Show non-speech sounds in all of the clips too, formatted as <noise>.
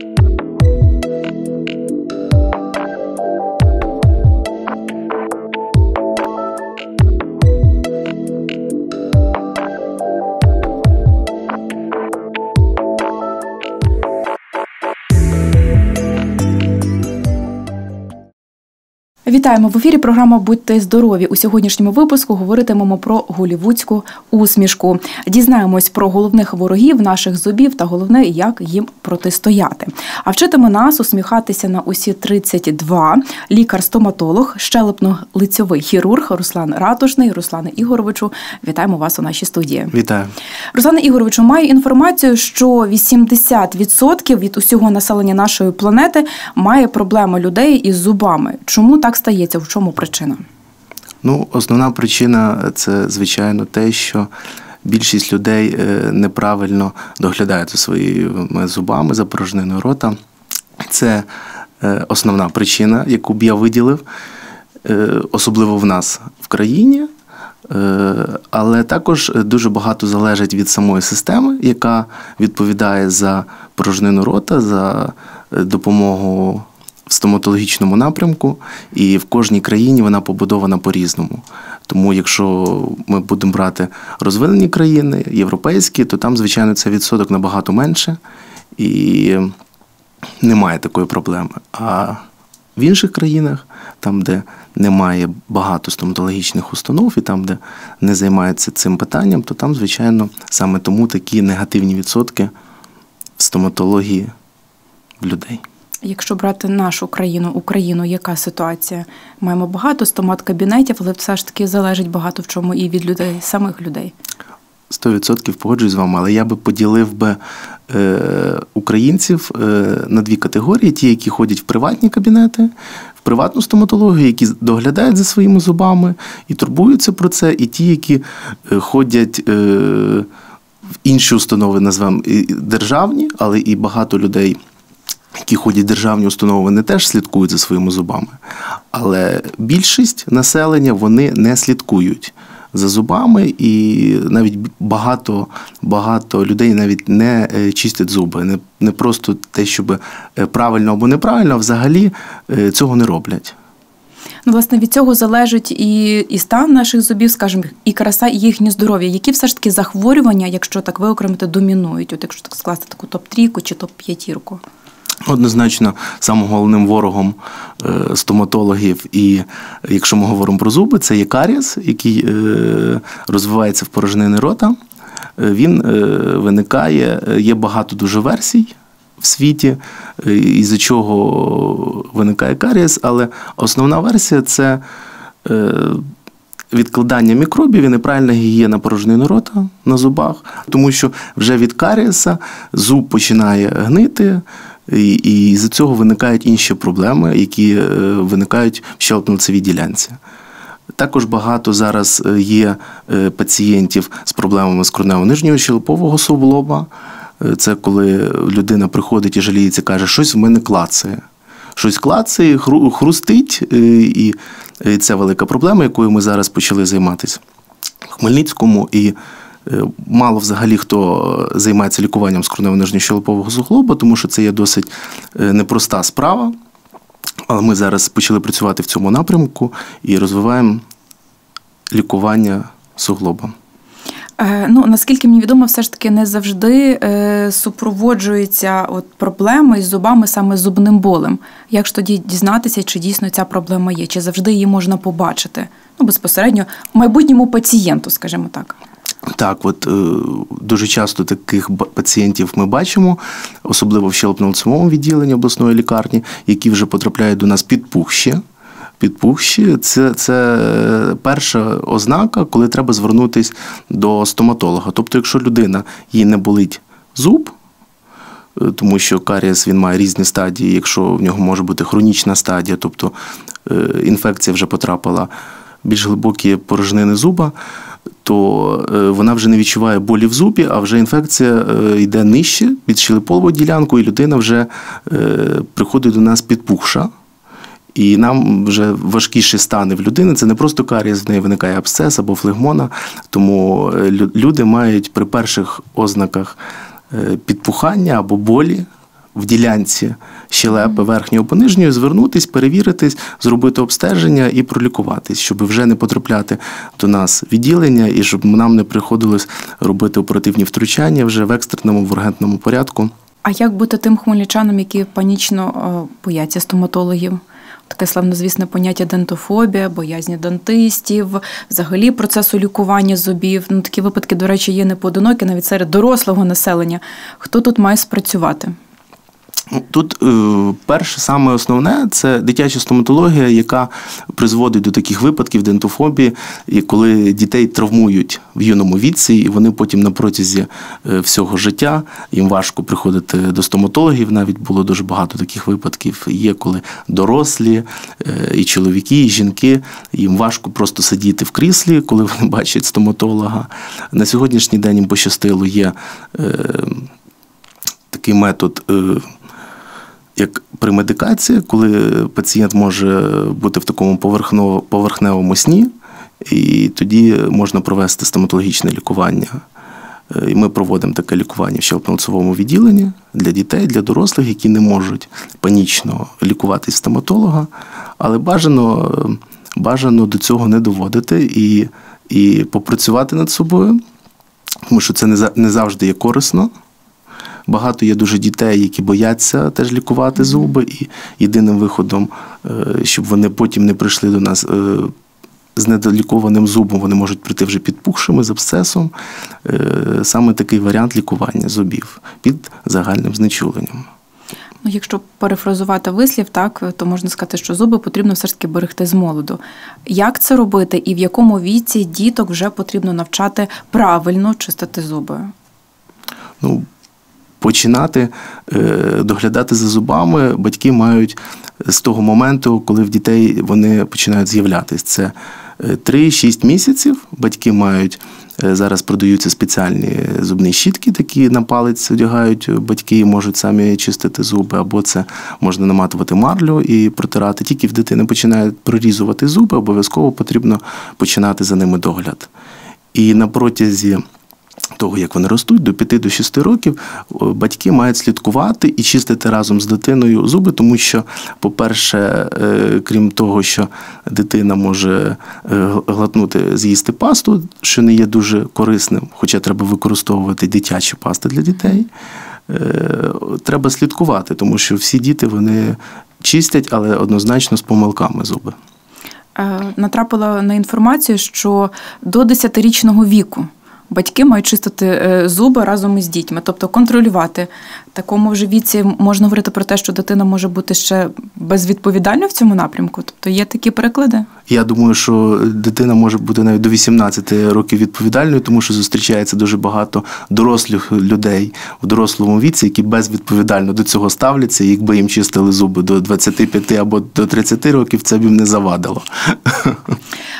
Thank you. Вітаємо в ефірі. Програма Будьте здорові. У сьогоднішньому випуску говоритимемо про голівудську усмішку. Дізнаємось про головних ворогів наших зубів та головне, як їм протистояти. А вчитиме нас усміхатися на усі 32 лікар-стоматолог, щелепно-лицьовий хірург Руслан Ратушний. Руслане Ігоровичу, вітаємо вас у нашій студії. Вітаю, Руслане Ігоровичу. Маю інформацію, що 80% від усього населення нашої планети має проблеми людей із зубами. Чому так стається? В чому причина? Ну, основна причина це, звичайно, те, що більшість людей е, неправильно доглядають своїми зубами, за порожниною рота. Це е, основна причина, яку б я виділив, е, особливо в нас в країні. Але також дуже багато залежить від самої системи, яка відповідає за порожнину рота, за допомогу в стоматологічному напрямку, і в кожній країні вона побудована по-різному. Тому, якщо ми будемо брати розвинені країни, європейські, то там, звичайно, цей відсоток набагато менше і немає такої проблеми. А в інших країнах, там, де немає багато стоматологічних установ, і там, де не займаються цим питанням, то там, звичайно, саме тому такі негативні відсотки в стоматології в людей. Якщо брати нашу країну, Україну, яка ситуація? Маємо багато стомат-кабінетів, але все ж таки залежить багато в чому і від людей, самих людей. Сто відсотків погоджуюсь з вами, але я би поділив би е, українців е, на дві категорії: ті, які ходять в приватні кабінети, в приватну стоматологію, які доглядають за своїми зубами і турбуються про це, і ті, які е, ходять е, в інші установи, назвемо державні, але і багато людей які ходять державні установи, вони теж слідкують за своїми зубами. Але більшість населення вони не слідкують за зубами, і навіть багато багато людей навіть не е, чистять зуби. Не не просто те, щоб е, правильно або неправильно, а взагалі е, цього не роблять. Ну, власне, від цього залежить і і стан наших зубів, скажімо, і краса, і їхнє здоров'я. Які все ж таки захворювання, якщо так виокремити, домінують? От якщо так скласти таку топ-трійку чи топ-п'ятірку? Однозначно, самим головним ворогом е, стоматологів, і якщо ми говоримо про зуби, це є каріс, який е, розвивається в порожнини рота. Е, він виникає, є багато дуже версій в світі, із-за чого виникає карієс, але основна версія це відкладання мікробів і неправильна гігієна порожнини рота на зубах, тому що вже від карієса зуб починає гнити. І і з цього виникають інші проблеми, які е, виникають в щелепно-лицевій ділянці. Також багато зараз е, є е, пацієнтів з проблемами скронево нижнього щелепового суглоба. Це коли людина приходить і жаліється, каже, щось в мене клацає. Щось клацає, хрустить, і це велика проблема, якою ми зараз почали займатися в Хмельницькому. І мало взагалі хто займається лікуванням скронево нижньощелепового суглоба, тому що це є досить е, непроста справа. Але ми зараз почали працювати в цьому напрямку і розвиваємо лікування суглоба. Е, ну наскільки мені відомо, все ж таки не завжди е, супроводжується от проблеми з зубами саме зубним болем. Як ж тоді дізнатися, чи дійсно ця проблема є, чи завжди її можна побачити? Ну безпосередньо майбутньому пацієнту, скажімо так. Так, от е, дуже часто таких пацієнтів ми бачимо, особливо в щелепно-лицевому відділенні обласної лікарні, які вже потрапляють до нас підпухші. Підпухші це це перша ознака, коли треба звернутися до стоматолога. Тобто, якщо людина їй не болить зуб, е, тому що карієс він має різні стадії, якщо в нього може бути хронічна стадія, тобто е, інфекція вже потрапила більш глибокі порожнини зуба то е, вона вже не відчуває болі в зубі, а вже інфекція е, йде нижче під щелеполову ділянку, і людина вже е, приходить до нас підпухша. І нам вже важкіші стани в людини. Це не просто карієс, в неї виникає абсцес або флегмона. Тому люди мають при перших ознаках підпухання або болі в ділянці щелепи верхньої або нижньої, звернутись, перевіритись, зробити обстеження і пролікуватись, щоб вже не потрапляти до нас відділення і щоб нам не приходилось робити оперативні втручання вже в екстреному в ургентному порядку. А як бути тим хмельничанам, які панічно бояться стоматологів? Таке славнозвісне поняття дентофобія, боязні дантистів, взагалі процесу лікування зубів. Ну такі випадки, до речі, є непоодинокі навіть серед дорослого населення. Хто тут має спрацювати? Тут е, перше, саме основне це дитяча стоматологія, яка призводить до таких випадків дентофобії, коли дітей травмують в юному віці, і вони потім на протязі е, всього життя їм важко приходити до стоматологів. Навіть було дуже багато таких випадків. Є коли дорослі, е, і чоловіки, і жінки їм важко просто сидіти в кріслі, коли вони <laughs> бачать стоматолога. На сьогоднішній день їм пощастило є такий метод як премедикація, коли пацієнт може бути в такому поверхневому сні, і тоді можна провести стоматологічне лікування. І Ми проводимо таке лікування в щелепно відділенні для дітей, для дорослих, які не можуть панічно лікуватись стоматолога, але бажано бажано до цього не доводити і і попрацювати над собою, тому що це не завжди є корисно. Багато є дуже дітей, які бояться теж лікувати зуби, і єдиним виходом, е, щоб вони потім не прийшли до нас. Е, з недолікованим зубом вони можуть прийти вже підпухшими з абсцесом. Е, саме такий варіант лікування зубів під загальним знечуленням. Ну, якщо перефразувати вислів, так то можна сказати, що зуби потрібно все ж таки берегти з молоду. Як це робити, і в якому віці діток вже потрібно навчати правильно чистити зуби? Ну, починати е, доглядати за зубами батьки мають з того моменту, коли в дітей вони починають з'являтися. Це 3-6 е, місяців. Батьки мають. Е, зараз продаються спеціальні зубні щітки, такі на палець одягають батьки і можуть самі чистити зуби, або це можна наматувати марлю і протирати. Тільки в дитини починають прорізувати зуби, обов'язково потрібно починати за ними догляд. І на протязі того, як вони ростуть, до 5-6 років батьки мають слідкувати і чистити разом з дитиною зуби, тому що, по-перше, е, крім того, що дитина може е, глотнути, з'їсти пасту, що не є дуже корисним, хоча треба використовувати дитячі пасти для дітей. Е, треба слідкувати, тому що всі діти вони чистять, але однозначно з помилками зуби. Натрапила на інформацію, що до 10-річного віку батьки мають чистити е, зуби разом із дітьми, тобто контролювати. Такому вже віці можна говорити про те, що дитина може бути ще безвідповідальною в цьому напрямку. Тобто є такі приклади. Я думаю, що дитина може бути навіть до 18 років відповідальною, тому що зустрічається дуже багато дорослих людей в дорослому віці, які безвідповідально до цього ставляться. Якби їм чистили зуби до 25 або до 30 років, це б їм не завадило.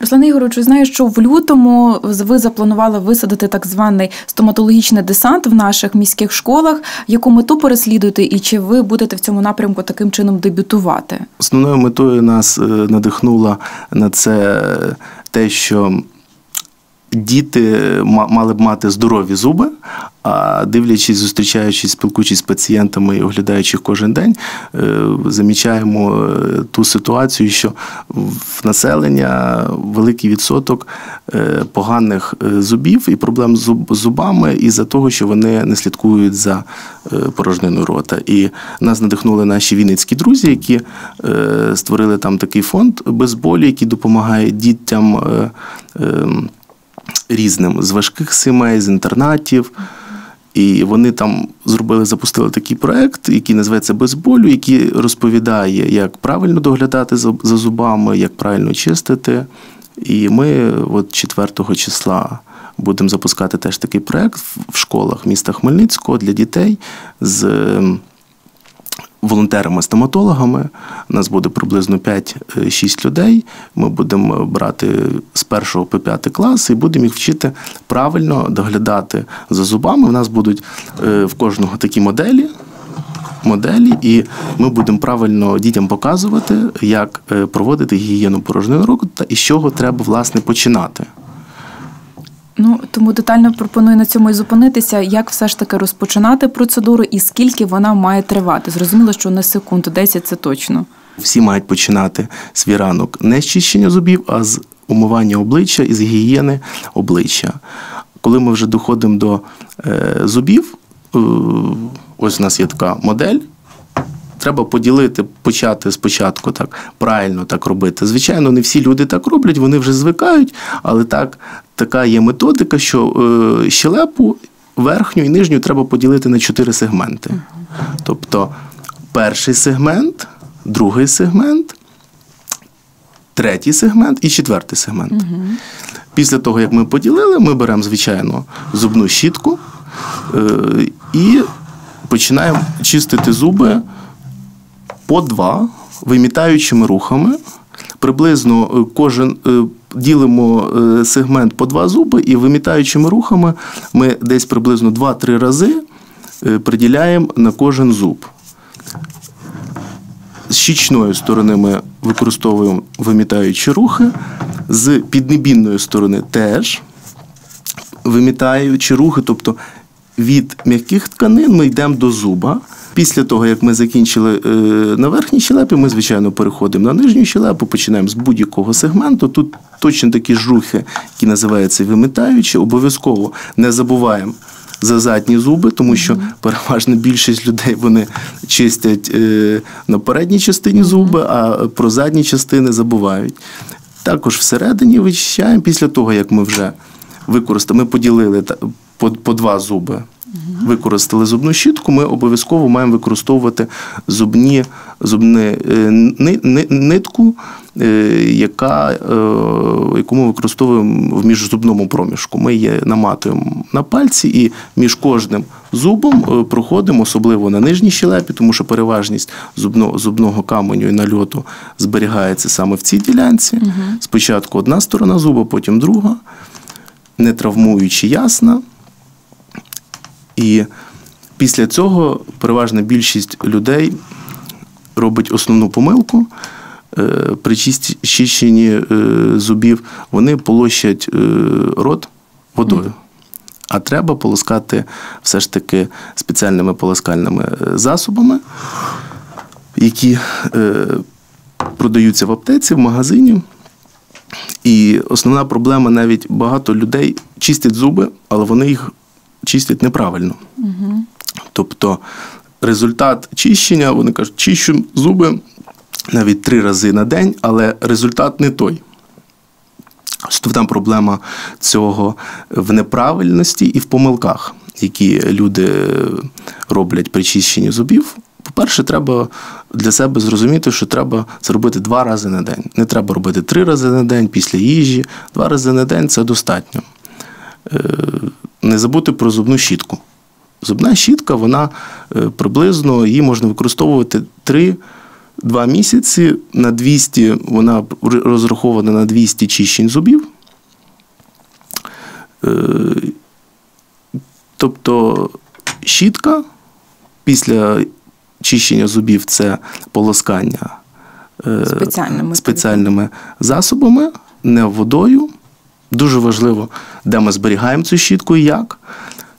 Руслан Ігорович, знаю, що в лютому ви запланували висадити так званий стоматологічний десант в наших міських школах. Яку мету переслідуєте, і чи ви будете в цьому напрямку таким чином дебютувати? Основною метою нас е, надихнула на це те, що діти мали б мати здорові зуби, а дивлячись, зустрічаючись, спілкуючись з пацієнтами і оглядаючи кожен день, е, замічаємо е, ту ситуацію, що в населення великий відсоток е, поганих зубів і проблем з зубами із-за того, що вони не слідкують за порожниною рота. І нас надихнули наші вінницькі друзі, які створили там такий фонд без болі, який допомагає дітям. Різним з важких сімей, з інтернатів. І вони там зробили, запустили такий проект, який називається Без болю, який розповідає, як правильно доглядати за зубами, як правильно чистити. І ми от 4 числа будемо запускати теж такий проект в школах міста Хмельницького для дітей з волонтерами-стоматологами. Нас буде приблизно 5-6 людей. Ми будемо брати з 1 по 5 клас і будемо їх вчити правильно доглядати за зубами. У нас будуть е, в кожного такі моделі. Моделі, і ми будемо правильно дітям показувати, як е, проводити гігієну порожнину року та і з чого треба власне починати. Ну тому детально пропоную на цьому і зупинитися, як все ж таки розпочинати процедуру і скільки вона має тривати. Зрозуміло, що не секунд 10 це точно. Всі мають починати свій ранок не з чищення зубів, а з умивання обличчя і з гігієни обличчя. Коли ми вже доходимо до е, зубів, е, ось у нас є така модель. Треба поділити, почати спочатку так правильно так робити. Звичайно, не всі люди так роблять, вони вже звикають, але так, така є методика, що е, щелепу верхню і нижню треба поділити на чотири сегменти. Тобто перший сегмент, другий сегмент, третій сегмент і четвертий сегмент. Після того, як ми поділили, ми беремо, звичайно, зубну щітку е, і починаємо чистити зуби по два вимітаючими рухами. Приблизно е, кожен е, ділимо е, сегмент по два зуби, і вимітаючими рухами ми десь приблизно 2-3 рази приділяємо на кожен зуб. З щічної сторони ми використовуємо вимітаючі рухи, з піднебінної сторони теж вимітаючи рухи, тобто від м'яких тканин ми йдемо до зуба. Після того, як ми закінчили е, на верхній щелепі, ми, звичайно, переходимо на нижню щелепу, починаємо з будь-якого сегменту. Тут точно такі ж рухи, які називаються вимітаючі. Обов'язково не забуваємо за задні зуби, тому що переважна більшість людей вони чистять е, на передній частині зуби, а про задні частини забувають. Також всередині вичищаємо після того, як ми вже використали, ми поділили по, по два зуби. Використали зубну щітку, ми обов'язково маємо використовувати зубні, зубни, е, ни- ни- нитку, е, яка, е, яку ми використовуємо в міжзубному проміжку. Ми її наматуємо на пальці і між кожним зубом проходимо, особливо на нижній щелепі, тому що переважність зубного, зубного каменю і нальоту зберігається саме в цій ділянці. Спочатку одна сторона зуба, потім друга, не травмуючи ясна. І після цього переважна більшість людей робить основну помилку. Е, При чищенні е, зубів вони полощать е, рот водою. А треба полоскати все ж таки спеціальними полоскальними засобами, які продаються в аптеці, в магазині. І основна проблема навіть багато людей чистять зуби, але вони їх чистять неправильно. Тобто результат чищення, вони кажуть, чищу зуби навіть три рази на день, але результат не той. Там проблема цього в неправильності і в помилках, які люди роблять при чищенні зубів. По-перше, треба для себе зрозуміти, що треба це робити два рази на день. Не треба робити три рази на день після їжі. Два рази на день це достатньо. Не забути про зубну щітку. Зубна щітка, вона е, приблизно її можна використовувати 3 2 місяці на 200, вона розрахована на 200 чищень зубів. Е, Тобто щітка після чищення зубів це полоскання е, Спеціальними спеціальними засобами, не водою. Дуже важливо, де ми зберігаємо цю щітку і як,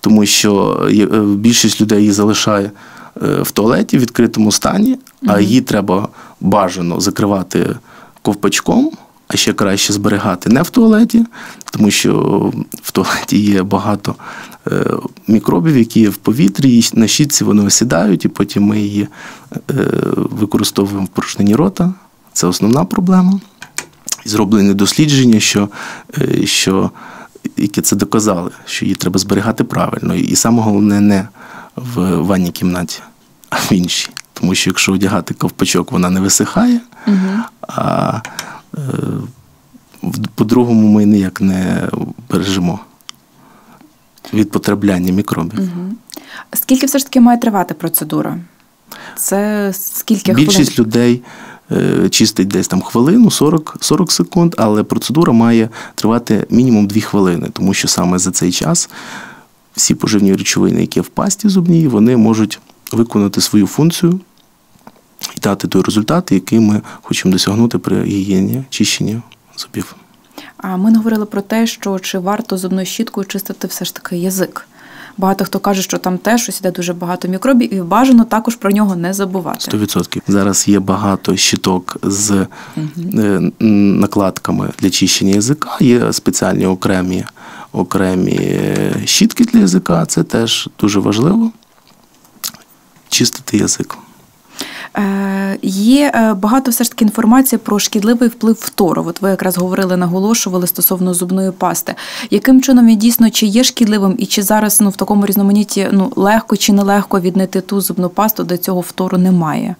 тому що е, більшість людей її залишає е, в туалеті в відкритому стані, а її треба бажано закривати ковпачком, а ще краще зберігати не в туалеті, тому що в туалеті є багато е, мікробів, які є в повітрі, і на щітці вони осідають, і потім ми її використовуємо в порожнині рота. Це основна проблема. І Зроблені дослідження, що, е, що які це доказали, що її треба зберігати правильно. І саме головне не в ванній кімнаті, а в іншій. Тому що якщо одягати ковпачок, вона не висихає, а е, по-другому ми ніяк не бережемо від потрапляння мікробів. Скільки все ж таки має тривати процедура? Це скільки Більшість хвилин? людей чистить десь там хвилину, 40, 40 секунд, але процедура має тривати мінімум 2 хвилини, тому що саме за цей час всі поживні речовини, які в пасті зубній, вони можуть виконати свою функцію і дати той результат, який ми хочемо досягнути при гігієні чищенні зубів. А ми не говорили про те, що чи варто зубною щіткою чистити все ж таки язик. Багато хто каже, що там теж щось іде дуже багато мікробів, і бажано також про нього не забувати. 100%. Зараз є багато щиток з угу. накладками для чищення язика. Є спеціальні окремі окремі щітки для язика. Це теж дуже важливо. Чистити язик. Е, є е, багато все ж таки інформації про шкідливий вплив фтору. От ви якраз говорили, наголошували стосовно зубної пасти. Яким чином він дійсно чи є шкідливим, і чи зараз ну в такому різноманітті ну легко чи нелегко віднайти ту зубну пасту, де цього фтору немає?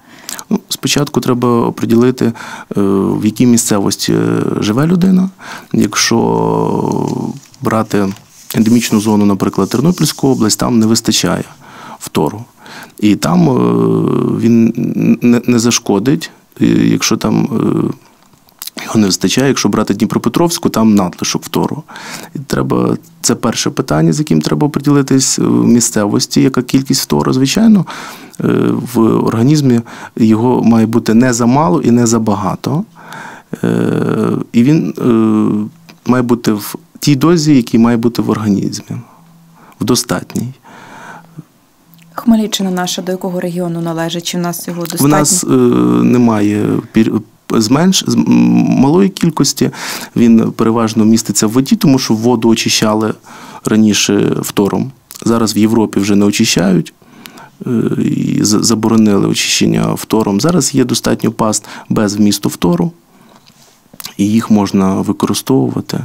Ну, Спочатку треба оприділити, е, в якій місцевості живе людина. Якщо брати ендемічну зону, наприклад, Тернопільську область, там не вистачає фтору. І там е, він не зашкодить, якщо там е, його не вистачає, якщо брати Дніпропетровську, там надлишок втору. І треба, Це перше питання, з яким треба оприділитись в місцевості, яка кількість втору. Звичайно, е, в організмі його має бути не замало і не забагато. І він має бути в тій дозі, якій має бути в організмі, в достатній. Хмельниччина наша до якого регіону належить? Чи в нас його достатньо? У нас е, немає зменш з малої кількості. Він переважно міститься в воді, тому що воду очищали раніше втором. Зараз в Європі вже не очищають. Е, і заборонили очищення втором. Зараз є достатньо паст без вмісту втору, і їх можна використовувати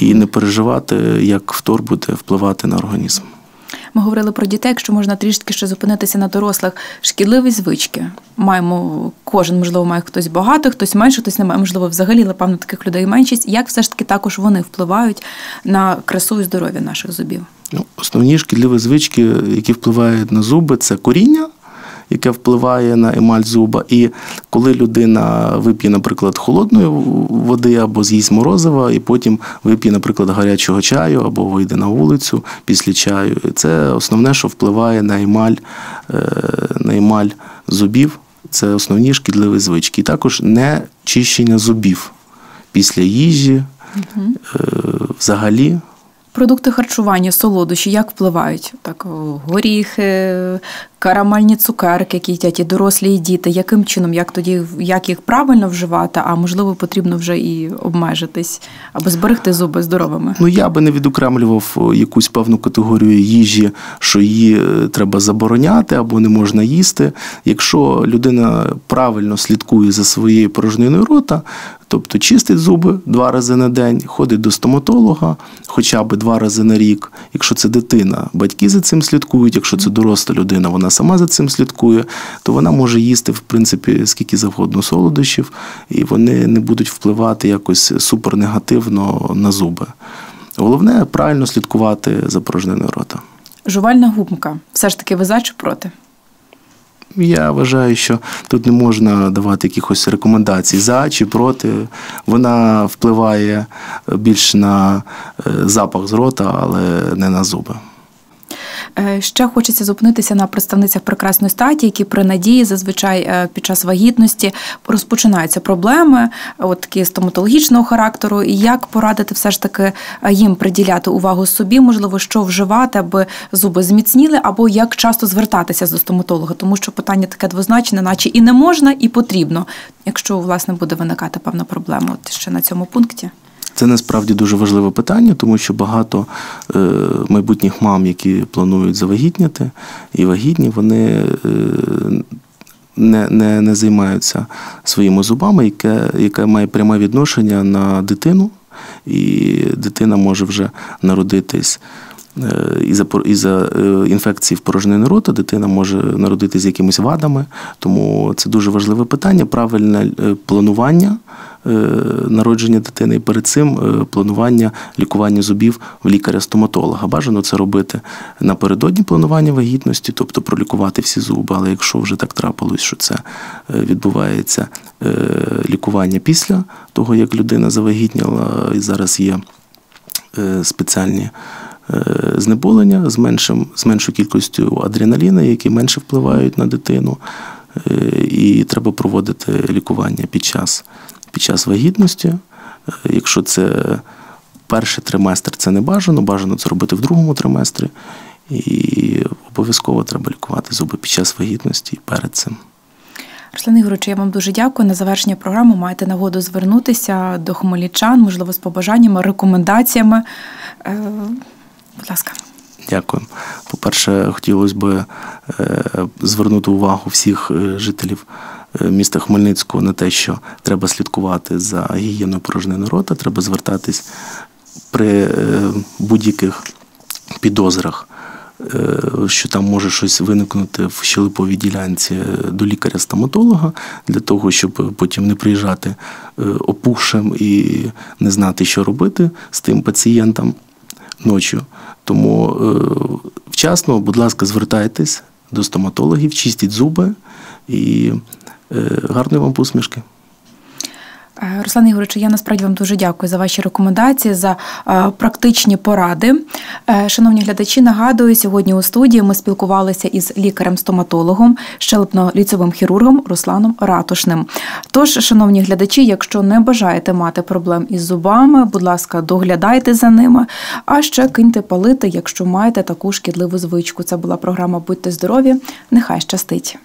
і не переживати, як втор буде впливати на організм. Ми говорили про дітей, якщо можна трішки ще зупинитися на дорослих. Шкідливі звички. Маємо кожен, можливо, має хтось багато, хтось менше, хтось немає. Можливо, взагалі, напевно, таких людей меншість. Як все ж таки також вони впливають на красу і здоров'я наших зубів? Ну, Основні шкідливі звички, які впливають на зуби, це коріння яке впливає на емаль зуба. І коли людина вип'є, наприклад, холодної води або з'їсть морозива, і потім вип'є, наприклад, гарячого чаю або вийде на вулицю після чаю, це основне, що впливає на емаль, е, на емаль зубів. Це основні шкідливі звички. І також не чищення зубів після їжі, угу. взагалі Продукти харчування, солодощі, як впливають? Так, горіхи, карамельні цукерки, які їдять і дорослі, і діти. Яким чином, як тоді, як їх правильно вживати, а можливо, потрібно вже і обмежитись, аби зберегти зуби здоровими? Ну я би не відокремлював якусь певну категорію їжі, що її е, треба забороняти або не можна їсти. Якщо людина правильно слідкує за своєю порожниною рота, Тобто чистить зуби два рази на день, ходить до стоматолога хоча б два рази на рік. Якщо це дитина, батьки за цим слідкують. Якщо це доросла людина, вона сама за цим слідкує, то вона може їсти в принципі скільки завгодно солодощів, і вони не будуть впливати якось супернегативно на зуби. Головне правильно слідкувати за порожниною рота. Жувальна губка все ж таки ви за чи проти? Я вважаю, що тут не можна давати якихось рекомендацій за чи проти. Вона впливає більш на е, запах з рота, але не на зуби. Е, ще хочеться зупинитися на представницях прекрасної статі, які при надії зазвичай е, під час вагітності розпочинаються проблеми, от такі стоматологічного характеру, і як порадити все ж таки е, їм приділяти увагу собі, можливо, що вживати, аби зуби зміцніли, або як часто звертатися до стоматолога, тому що питання таке двозначне, наче і не можна, і потрібно, якщо власне буде виникати певна проблема. От ще на цьому пункті. Це насправді дуже важливе питання, тому що багато е, майбутніх мам, які планують завагітняти і вагітні, вони е, не не, не займаються своїми зубами, яке, яке має пряме відношення на дитину, і дитина може вже народитись. Е, із-за із інфекції в порожнини рота дитина може народитися з якимись вадами, тому це дуже важливе питання. Правильне планування Е, народження дитини, і перед цим е, планування лікування зубів в лікаря-стоматолога. Бажано це робити напередодні планування вагітності, тобто пролікувати всі зуби. Але якщо вже так трапилось, що це е, відбувається лікування після того, як людина завагітніла, і зараз є спеціальні. Знеболення з меншим, з меншою кількістю адреналіна, які менше впливають на дитину, і треба проводити лікування під час під час вагітності. Якщо це перший триместр, це не бажано, бажано це робити в другому триместрі. І обов'язково треба лікувати зуби під час вагітності і перед цим. Руслан Ігорович, я вам дуже дякую. На завершення програми маєте нагоду звернутися до хмельничан, можливо, з побажаннями, рекомендаціями. Е, будь ласка. Дякую. По-перше, хотілося б е, звернути увагу всіх е, жителів міста Хмельницького на те, що треба слідкувати за гігієною порожнини рота, треба звертатись при будь-яких підозрах Е, що там може щось виникнути в щелеповій ділянці до лікаря-стоматолога, для того, щоб потім не приїжджати е, опухшим і не знати, що робити з тим пацієнтом ночі. Тому е, вчасно, будь ласка, звертайтесь до стоматологів, чистіть зуби і гарної вам посмішки. Руслан Ігорович, я насправді вам дуже дякую за ваші рекомендації, за е, практичні поради. Е, шановні глядачі, нагадую, сьогодні у студії ми спілкувалися із лікарем-стоматологом, щелепно-ліцевим хірургом Русланом Ратушним. Тож, шановні глядачі, якщо не бажаєте мати проблем із зубами, будь ласка, доглядайте за ними, а ще киньте палити, якщо маєте таку шкідливу звичку. Це була програма Будьте здорові! Нехай щастить.